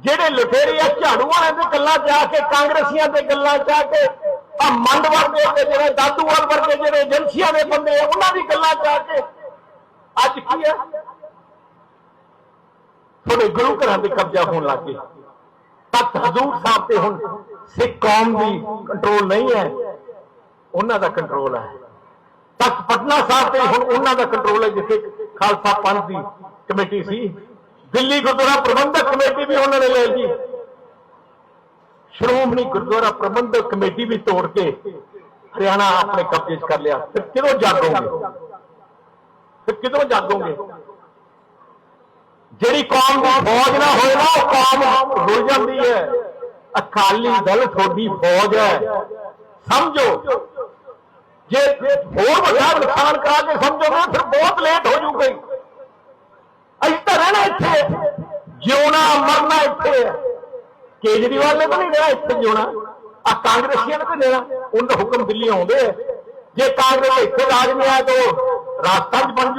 ਜਿਹੜੇ ਲੁਟੇਰੇ ਆ, ਝਾੜੂ ਵਾਲਿਆਂ ਦੇ ਗੱਲਾਂ ਜਾ ਕੇ, ਕਾਂਗਰਸੀਆਂ ਦੇ ਗੱਲਾਂ ਜਾ ਕੇ, ਆ ਮੰਡ ਵਰਗੇ ਤੇ ਜਿਹੜੇ ਦਾਦੂਵਾਲ ਵਰਗੇ ਜਿਹੜੇ ਏਜੰਸੀਆਂ ਦੇ ਬੰਦੇ ਆ, ਉਹਨਾਂ ਦੀ ਗੱਲਾਂ ਜਾ ਕੇ। ਅੱਜ ਕੀ ਹੈ ਤੁਹਾਡੇ ਗੁਰੂ ਘਰਾਂ ਦੇ ਕਬਜ਼ਾ ਹੋਣ ਲੱਗ ਗਏ। ਤਖਤ ਹਜ਼ੂਰ ਸਾਹਿਬ ਤੇ ਹੁਣ ਸਿੱਖ ਕੌਮ ਦੀ ਕੰਟਰੋਲ ਨਹੀਂ ਹੈ। ਉਹਨਾਂ ਦਾ ਕੰਟਰੋਲ ਹੈ। ਤਖਤ ਪਟਨਾ ਸਾਹਿਬ ਤੇ ਹੁਣ ਉਹਨਾਂ ਦਾ ਕੰਟਰੋਲ ਹੈ, ਜਿੱਥੇ ਖਾਲਸਾ ਪੰਥ ਦੀ ਕਮੇਟੀ ਸੀ। ਦਿੱਲੀ ਗੁਰਦੁਆਰਾ ਪ੍ਰਬੰਧਕ ਕਮੇਟੀ ਵੀ ਉਹਨਾਂ ਨੇ ਲੈ ਲਈ ਸ਼੍ਰੋਮਣੀ ਗੁਰਦੁਆਰਾ ਪ੍ਰਬੰਧਕ ਕਮੇਟੀ ਵੀ ਤੋੜ ਕੇ ਹਰਿਆਣਾ ਆਪਣੇ ਕਬਜ਼ੇ 'ਚ ਕਰ ਲਿਆ। ਫਿਰ ਕਿਦੋਂ ਜਾਗੋਗੇ? ਫਿਰ ਕਿਦੋਂ ਜਾਗੋਗੇ? ਜਿਹੜੀ ਕੌਮ ਦੀ ਫੌਜ ਨਾ ਹੋਏ ਨਾ, ਉਹ ਕੌਮ ਰੁਲ ਜਾਂਦੀ ਹੈ। ਅਕਾਲੀ ਦਲ ਤੁਹਾਡੀ ਫੌਜ ਹੈ। ਸਮਝੋ। ਜੇ ਹੋਰ ਵੱਡਾ ਨੁਕਸਾਨ ਕਰਾ ਕੇ ਸਮਝੋਗੇ, ਫਿਰ ਬਹੁਤ ਲੇਟ ਹੋ ਜੂਗਾ। ਇੱਥੇ ਜਿਉਣਾ ਮਰਨਾ ਇੱਥੇ। ਹੈ ਕੇਜਰੀਵਾਲ ਨੇ ਤਾਂ ਨਹੀਂ ਦੇਣਾ ਇੱਥੇ ਜਿਉਣਾ ਆ ਕਾਂਗਰਸੀਆਂ ਨੇ ਤਾਂ ਦੇਣਾ। ਰਹਿਣਾ ਉਹਨਾਂ ਦਾ ਹੁਕਮ ਦਿੱਲੀ ਆਉਂਦੇ। ਆ ਜੇ ਕਾਂਗਰਸ ਇੱਥੇ ਰਾਜ ਨਹੀਂ ਆਇਆ ਤਾਂ ਉਹ ਰਾਜਸਥਾਨ 'ਚ ਬਣ